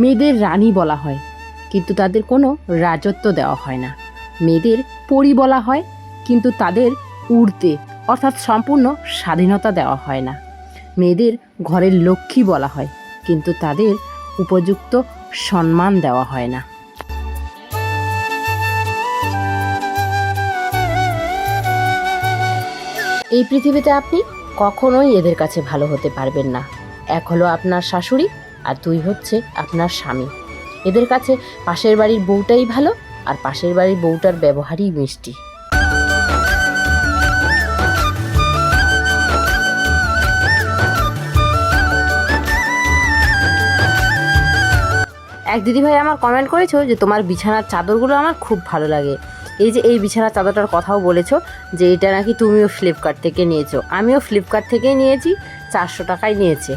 মেয়েদের রানী বলা হয়, কিন্তু তাদের কোনো রাজত্ব দেওয়া হয় না। মেয়েদের পরি বলা হয়, কিন্তু তাদের উড়তে, অর্থাৎ সম্পূর্ণ স্বাধীনতা দেওয়া হয় না। মেয়েদের ঘরের লক্ষ্মী বলা হয়, কিন্তু তাদের উপযুক্ত সম্মান দেওয়া হয় না। এই পৃথিবীতে আপনি কখনোই এদের কাছে ভালো হতে পারবেন না। এক হলো আপনার শাশুড়ি আর দুই হচ্ছে আপনার স্বামী। এদের কাছে পাশের বাড়ির বউটাই ভালো আর পাশের বাড়ির বউটার ব্যবহারই মিষ্টি। এক দিদিভাই আমার কমেন্ট করেছ যে তোমার বিছানার চাদরগুলো আমার খুব ভালো লাগে। এই যে এই বিছানার চাদরটার কথাও বলেছ যে এটা নাকি তুমিও ফ্লিপকার্ট থেকে নিয়েছো। আমিও ফ্লিপকার্ট থেকেই নিয়েছি, চারশো টাকায় নিয়েছে।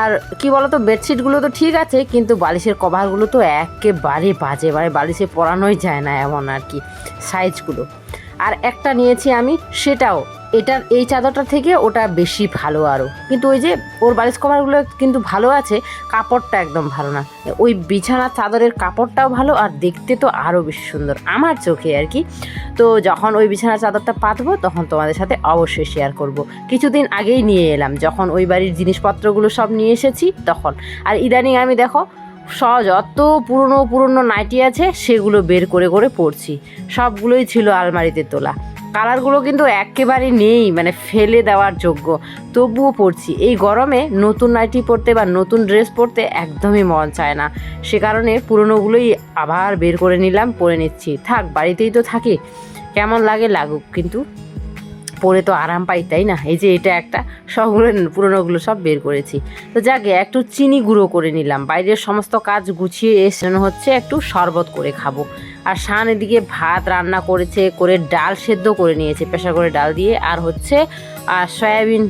আর কি বলতো বেডশিটগুলো তো ঠিক আছে, কিন্তু বালিশের কভারগুলো তো একেবারে বাজে বারে বালিশে পরানোই যায় না এমন আর কি সাইজগুলো আর একটা নিয়েছি আমি, সেটাও এটার এই চাদরটা থেকে ওটা বেশি ভালো আরও কিন্তু ওই যে, ওর বালিশ কভারগুলো কিন্তু ভালো আছে, কাপড়টা একদম ভালো না। ওই বিছানার চাদরের কাপড়টাও ভালো আর দেখতে তো আরও বেশি সুন্দর, আমার চোখে আর কি। তো যখন ওই বিছানার চাদরটা পাতবো, তখন তোমাদের সাথে অবশ্যই শেয়ার করব। কিছুদিন আগেই নিয়ে এলাম, যখন ওই বাড়ির জিনিসপত্রগুলো সব নিয়ে এসেছি তখন। আর ইদানিং আমি দেখো যত পুরনো পুরনো নাইটি আছে, সেগুলো বের করে করে পরছি। সবগুলোই ছিল আলমারিতে তোলা। কালারগুলো কিন্তু একেবারে নেই মানে ফেলে দেওয়ার যোগ্য। তবুও পরছি। এই গরমে নতুন নাইটি পরতে বা নতুন ড্রেস পরতে একদমই মন চায় না। সে কারণে পুরনোগুলোই আবার বের করে নিলাম, পরে নিচ্ছি। থাক, বাড়িতেই তো থাকি। কেমন লাগে লাগুক, কিন্তু পরে তো আরাম পাই, তাই না? এই যে এটা একটা সবগুলো পুরনোগুলো সব বের করেছি। তো যাকে একটু চিনি গুঁড়ো করে নিলাম। বাইরের সমস্ত কাজ গুছিয়ে এসে হচ্ছে একটু শরবত করে খাব। আর শান এদিকে ভাত রান্না করেছে, করে ডাল সেদ্ধ করে নিয়েছে প্রেশার করে ডাল দিয়ে। আর হচ্ছে, আর সয়াবিন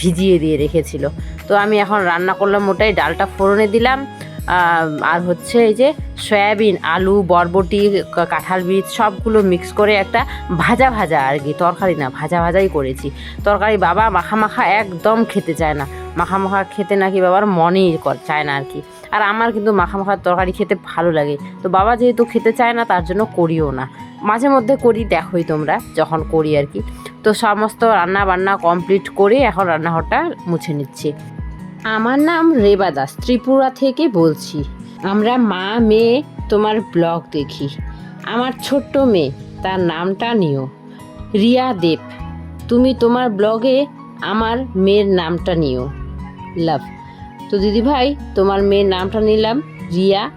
ভিজিয়ে দিয়ে রেখেছিল। তো আমি এখন রান্না করলাম ওটাই, ডালটা ফোড়নে দিলাম। আর হচ্ছে এই যে সয়াবিন, আলু, বরবটি কাঁঠাল বীজ সবগুলো মিক্স করে একটা ভাজা ভাজা আর কি, তরকারি না, ভাজা ভাজাই করেছি। তরকারি বাবা মাখা মাখা একদম খেতে চায় না। মাখা মাখা খেতে নাকি বাবার মনেই চায় না আর কি। আর আমার কিন্তু মাখা মাখার তরকারি খেতে ভালো লাগে। তো বাবা যেহেতু খেতে চায় না, তার জন্য করিও না। মাঝে মধ্যে করি, দেখোই তোমরা, যখন করি আর কি। তো সমস্ত রান্না বান্না কমপ্লিট করে এখন রান্নাঘরটা মুছে নিচ্ছি। আমার নাম রেবা দাস, ত্রিপুরা থেকে বলছি। আমরা মা, মেয়ে, তোমার ব্লগ দেখি। আমার ছোট্ট মেয়ে, তার নামটা নিও। রিয়া দেব, তুমি তোমার ব্লগে আমার মেয়ের নামটা নিও। লাভ। তো দিদি ভাই, তোমার মেয়ের নামটা নিলাম রিয়া।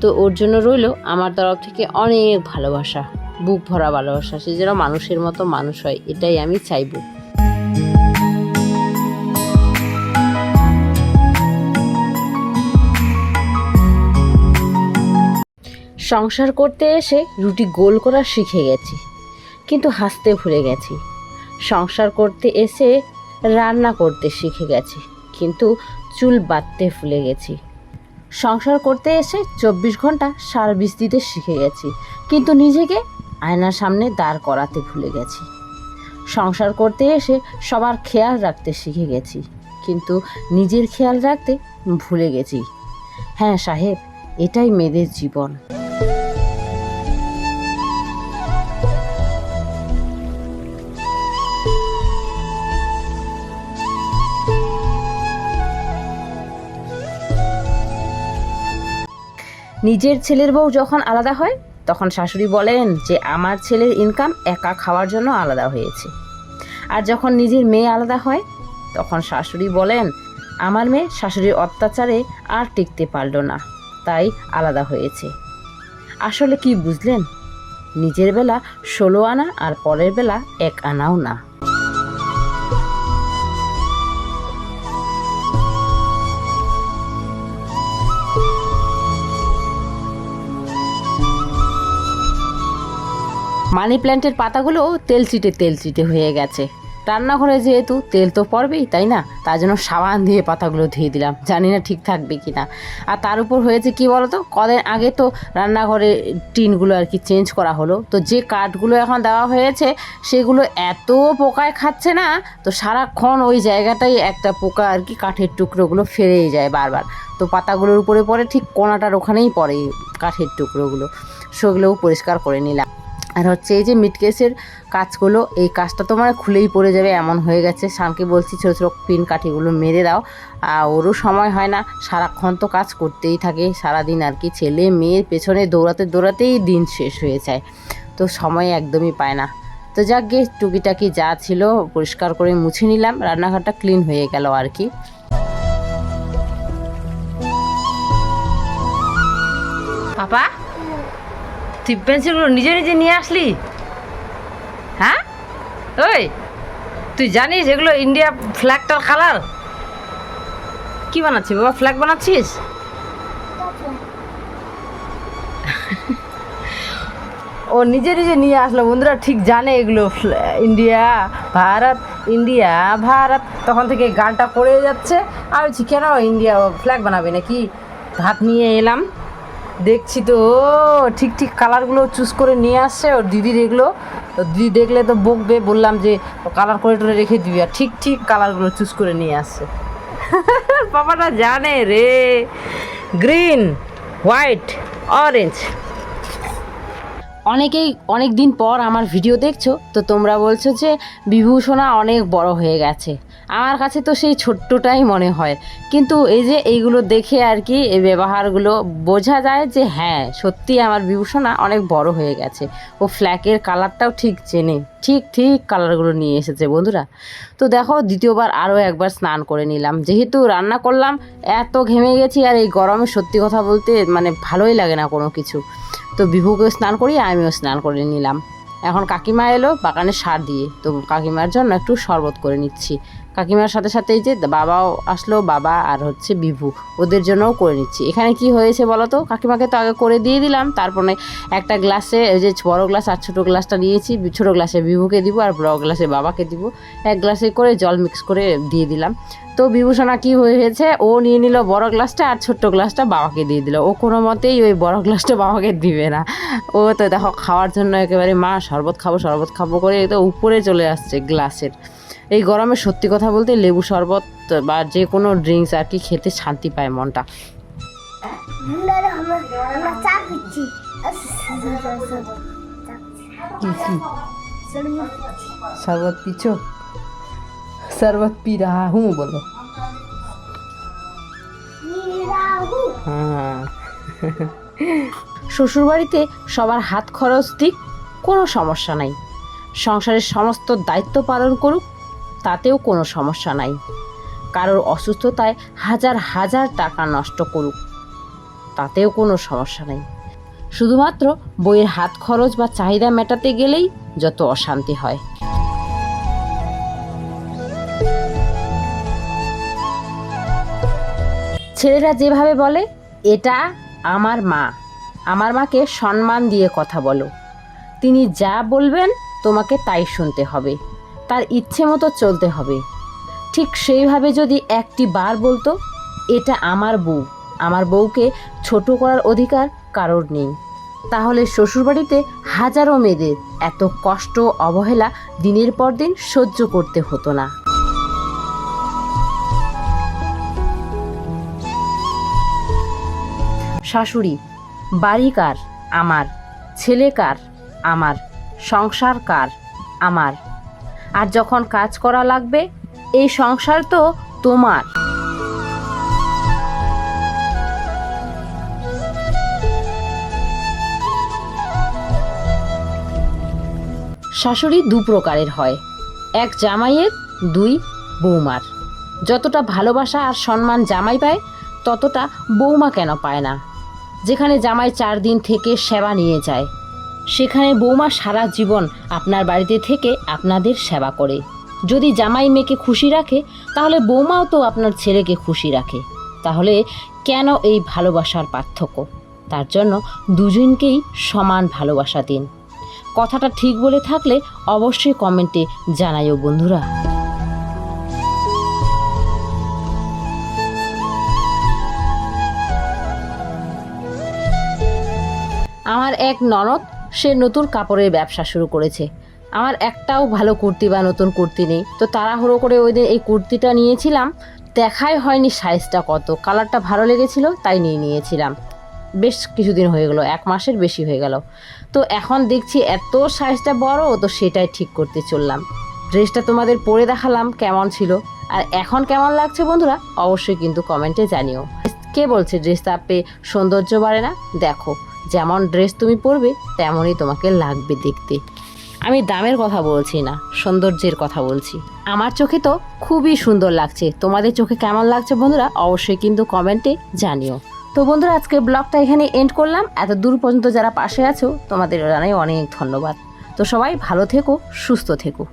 তো ওর জন্য রইল আমার তরফ থেকে অনেক ভালোবাসা, বুক ভরা ভালোবাসা। সে যেন মানুষের মতো মানুষ হয়, এটাই আমি চাইব। সংসার করতে এসে রুটি গোল করা শিখে গেছি, কিন্তু হাসতে ভুলে গেছি। সংসার করতে এসে রান্না করতে শিখে গেছি, কিন্তু চুল বাঁধতে ভুলে গেছি। সংসার করতে এসে চব্বিশ ঘণ্টা সার্ভিস দিতে শিখে গেছি, কিন্তু নিজেকে আয়নার সামনে দাঁড় করাতে ভুলে গেছি। সংসার করতে এসে সবার খেয়াল রাখতে শিখে গেছি, কিন্তু নিজের খেয়াল রাখতে ভুলে গেছি। হ্যাঁ সাহেব, এটাই মেয়েদের জীবন। নিজের ছেলের বউ যখন আলাদা হয়, তখন শাশুড়ি বলেন যে আমার ছেলের ইনকাম একা খাওয়ার জন্য আলাদা হয়েছে। আর যখন নিজের মেয়ে আলাদা হয়, তখন শাশুড়ি বলেন, আমার মেয়ে শাশুড়ির অত্যাচারে আর টিকতে পারল না, তাই আলাদা হয়েছে। আসলে কি বুঝলেন? নিজের বেলা ষোলো আনা আর পরের বেলা এক আনাও না। মানি প্ল্যান্টের পাতাগুলো তেল চিটে তেল চিটে হয়ে গেছে। রান্নাঘরে যেহেতু তেল তো পড়বেই, তাই না? তার জন্য সাবান দিয়ে পাতাগুলো ধুয়ে দিলাম। জানি না ঠিক থাকবে কি না। আর তার উপর হয়েছে কি বলতো? কদিন আগে তো রান্নাঘরে টিনগুলো আর কি চেঞ্জ করা হলো। তো যে কাঠগুলো এখন দেওয়া হয়েছে, সেগুলো এত পোকায় খাচ্ছে না, তো সারাক্ষণ ওই জায়গাটাই একটা পোকা আর কি কাঠের টুকরোগুলো ফেরেই যায় বারবার। তো পাতাগুলোর উপরে পড়ে, ঠিক কোনাটার ওখানেই পড়ে কাঠের টুকরোগুলো। সেগুলোও পরিষ্কার করে নিলাম। আর হচ্ছে এই যে মিটকেসের কাজগুলো, এই কাজটা তো মানে খুলেই পড়ে যাবে, এমন হয়ে গেছে। শানকে বলছি, ছোটো ছোটো পিন কাঠিগুলো মেরে দাও। আর ওরও সময় হয় না, সারাক্ষণ তো কাজ করতেই থাকে। সারাদিন আর কি ছেলে, মেয়ের পেছনে দৌড়াতে, দৌড়াতেই দিন শেষ হয়ে যায়। তো সময় একদমই পায় না। তো যাক গে, টুকিটাকি যা ছিল, পরিষ্কার করে মুছে নিলাম। রান্নাঘরটা ক্লিন হয়ে গেল আর কি। পাপা পেন্সিলগুলো নিজে নিজে নিয়ে আসলি? হ্যাঁ? ওই, তুই জানিস এগুলো ইন্ডিয়া ফ্ল্যাগটার কালার কি বানাচ্ছিস বাবা ফ্ল্যাগ বানাচ্ছিস? ও নিজে নিজে নিয়ে আসলো, বন্ধুরা ঠিক জানে এগুলো ইন্ডিয়া, ভারত ইন্ডিয়া, ভারত। তখন থেকে গানটা করে যাচ্ছে। আর বলছি, কেন ইন্ডিয়া ফ্ল্যাগ বানাবে নাকি? ভাত নিয়ে এলাম। দেখছি তো ঠিক ঠিক কালারগুলো চুজ করে নিয়ে আসছে ওর দিদি দেখল। দিদি দেখলে তো বকবে, বললাম যে কালার করে টোরে রেখে দিবি। আর ঠিক ঠিক কালারগুলো চুজ করে নিয়ে আসছে। বাবাটা জানে রে। গ্রিন হোয়াইট অরেঞ্জ অনেকেই অনেক দিন পর আমার ভিডিও দেখছ, তো তোমরা বলছো যে বিভূষণা অনেক বড় হয়ে গেছে। আমার কাছে তো সেই ছোট্টটাই মনে হয়। কিন্তু এই যে এইগুলো দেখে আর কি এই ব্যবহারগুলো বোঝা যায় যে হ্যাঁ সত্যি আমার বিভূষণা অনেক বড় হয়ে গেছে। ও ফ্ল্যাকের কালারটাও ঠিক চেনে, ঠিক ঠিক কালারগুলো নিয়ে এসেছে বন্ধুরা। তো দেখো, দ্বিতীয়বার আরও একবার স্নান করে নিলাম। যেহেতু রান্না করলাম, এত ঘেমে গেছি আর এই গরমে সত্যি কথা বলতে মানে ভালোই লাগে না কোনো কিছু। তো বিভুকে স্নান করিয়ে আমিও স্নান করে নিলাম। এখন কাকিমা এলো বাগানে সার দিয়ে। তো কাকিমার জন্য একটু শরবত করে নিচ্ছি। কাকিমার সাথে সাথে এই যে বাবাও আসলো, বাবা আর হচ্ছে বিভু। ওদের জন্যও করে নিচ্ছি। এখানে কি হয়েছে বলো তো? কাকিমাকে তো আগে করে দিয়ে দিলাম। তারপরে একটা গ্লাসে ওই যে বড় গ্লাস আর ছোটো গ্লাসটা নিয়েছি। ছোটো গ্লাসে বিভুকে দিব আর বড় গ্লাসে বাবাকে দিব। এক গ্লাসে করে জল মিক্স করে দিয়ে দিলাম। তো বিভূষণা কি হয়েছে? ও নিয়ে নিল বড় গ্লাসটা আর ছোট্ট গ্লাসটা বাবাকে দিয়ে দিল। ও কোনো মতেই ওই বড় গ্লাসটা বাবাকে দিবে না। ও তো দেখো খাওয়ার জন্য একেবারে মা শরবত খাব শরবত খাব করে তো উপরে চলে আসছে গ্লাসের। এই গরমে সত্যি কথা বলতে লেবু শরবত বা যে কোনো ড্রিঙ্কস আর কি খেতে শান্তি পায় মনটা। শরবত পিছো? শরবত পি রাহা হুঁ বলো হ্যাঁ শ্বশুরবাড়িতে সবার হাত খরচ দিক কোনো সমস্যা নাই। সংসারের সমস্ত দায়িত্ব পালন করুক তাতেও কোনো সমস্যা নাই। কারোর অসুস্থতায় হাজার হাজার টাকা নষ্ট করুক তাতেও কোনো সমস্যা নেই। শুধুমাত্র বইয়ের হাত খরচ বা চাহিদা মেটাতে গেলেই যত অশান্তি হয়। ছেলেরা যেভাবে বলে, এটা আমার মা। আমার মাকে সম্মান দিয়ে কথা বলো। তিনি যা বলবেন, তোমাকে তাই শুনতে হবে। তার ইচ্ছে মতো চলতে হবে। ঠিক সেইভাবে যদি একটি বার বলতো, এটা আমার বউ। আমার বউকে ছোট করার অধিকার কারোর নেই। তাহলে শ্বশুরবাড়িতে হাজারো মেয়েদের এত কষ্ট, অবহেলা দিনের পর দিন সহ্য করতে হতো না। শাশুড়ি, বাড়ি কার আমার, ছেলে কার আমার, সংসার কার আমার। আর যখন কাজ করা লাগবে, এই সংসার তো তোমার। শাশুড়ি দু প্রকারের হয়। এক জামাইয়ের, দুই বৌমার। যতটা ভালোবাসা আর সম্মান জামাই পায়, ততটা বৌমা কেন পায় না? যেখানে জামাই চার দিন থেকে সেবা নিয়ে যায়। সেখানে বৌমা সারা জীবন আপনার বাড়িতে থেকে আপনাদের সেবা করে। যদি জামাই মেয়েকে খুশি রাখে, তাহলে বৌমাও তো আপনার ছেলেকে খুশি রাখে। তাহলে কেন এই ভালোবাসার পার্থক্য? তার জন্য দুজনকেই সমান ভালোবাসা দিন। কথাটা ঠিক বলে থাকলে অবশ্যই কমেন্টে জানাইও বন্ধুরা। আমার এক ননদ, সে নতুন কাপড়ের ব্যবসা শুরু করেছে। আমার একটাও ভালো কুর্তি বা নতুন কুর্তি নেই। তো তাড়াহুড়ো করে ওই দিন এই কুর্তিটা নিয়েছিলাম। দেখাই হয়নি সাইজটা কত। কালারটা ভালো লেগেছিল, তাই নিয়ে নিয়েছিলাম। বেশ কিছুদিন হয়ে গেলো, এক মাসের বেশি হয়ে গেল। তো এখন দেখছি এত সাইজটা বড়, তো সেটাই ঠিক করতে চললাম। ড্রেসটা তোমাদের পরে দেখালাম কেমন ছিল। আর এখন কেমন লাগছে বন্ধুরা, অবশ্যই কিন্তু কমেন্টে জানিও। কে বলছে ড্রেসটা আপে সৌন্দর্য বাড়ে না? দেখো। যেমন ড্রেস তুমি পরবে, তেমনই তোমাকে লাগবে দেখতে। আমি দামের কথা বলছি না, সৌন্দর্যের কথা বলছি। আমার চোখে তো খুবই সুন্দর লাগছে। তোমাদের চোখে কেমন লাগছে বন্ধুরা, অবশ্যই কিন্তু কমেন্টে জানিও। তো বন্ধুরা আজকে ব্লগটা এখানে এন্ড করলাম। এত দূর পর্যন্ত যারা পাশে আছো, তোমাদের জানাই অনেক ধন্যবাদ। তো সবাই ভালো থেকো, সুস্থ থেকো।